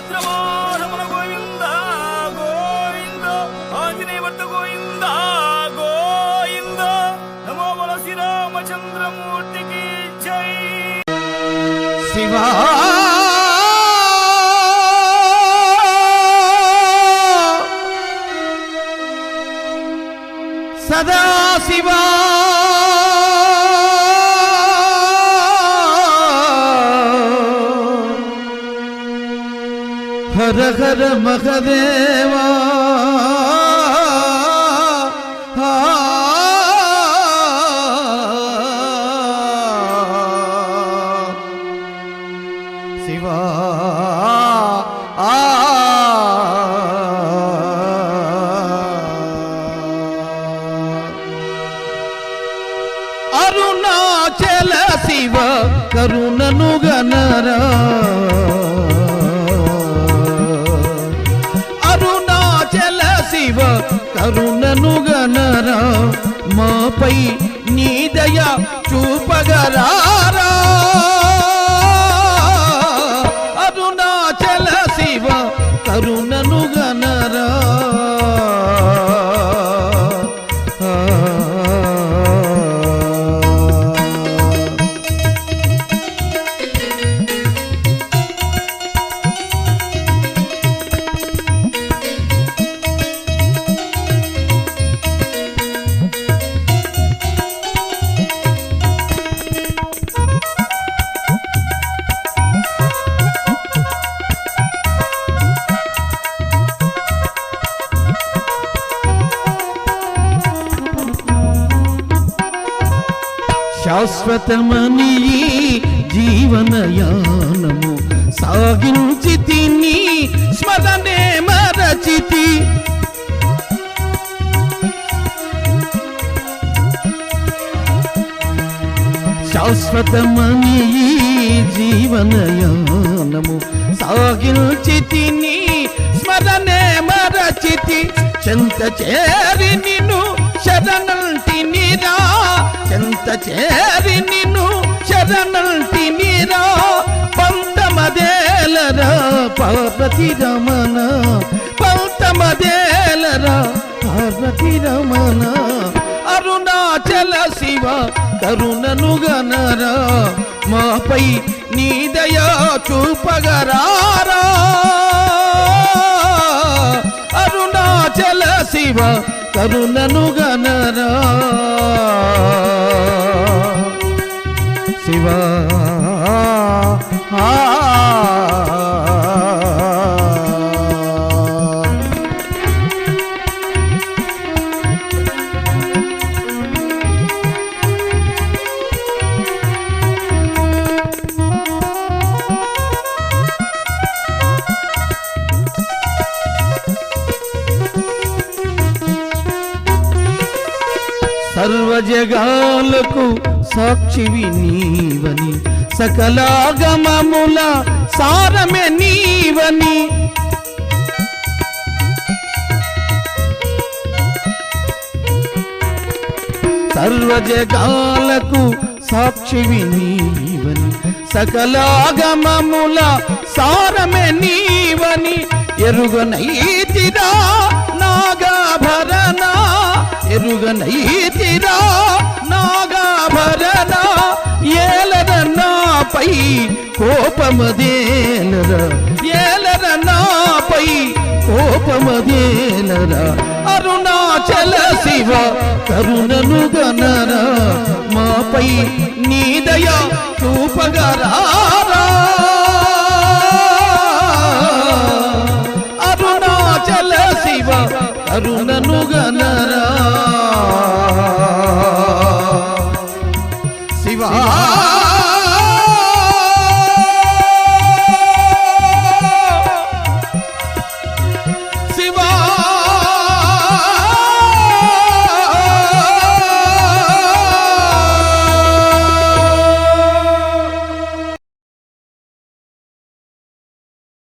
భద్రమారమణ గోవింద గోవింద ఆంజనేయ భర్త గోవింద గోవింద. నమో బల శ్రీరామచంద్రమూర్తికి జై. శివా! సదా శివా! హర హర మహదేవా శివా ఆ అరుణాచల శివ కరుణను శాశ్వతమని జీవనయానము సాగించి తిని స్మరణే మరచితి. శాశ్వతమని జీవనయానము సాగించి తిని స్మరణే మరచితి. చెంత చేరి నిన్ను శరణంటినిరా చేరి నిన్ను శరణంటినిరా పంతమదేలరా పార్వతి రమణ పంతమదేలరా పార్వతి రమణ అరుణాచల శివ కరుణను గనరా మాపై నీ దయా చూపగరారా. అరుణాచల శివ కరుణను గనరా శివ ఆ సర్వజగాలకు సాక్షివి నీవని సకలాగమముల సారమే నీవని. సర్వజగాలకు సాక్షివి నీవని సకలాగమముల సారమే నీవని. ఎరుగనైతిరా నాగాభరణ ఎరుగనైతిరా నాగాభరణ ఏలరన్నాపై కోపమదేలరా ఏలరన్నాపై కోపమదేలరా. అరుణాచల శివ కరుణను గనరా మాపై నీదయ చూపగరారా అరుణాచల శివ కరుణ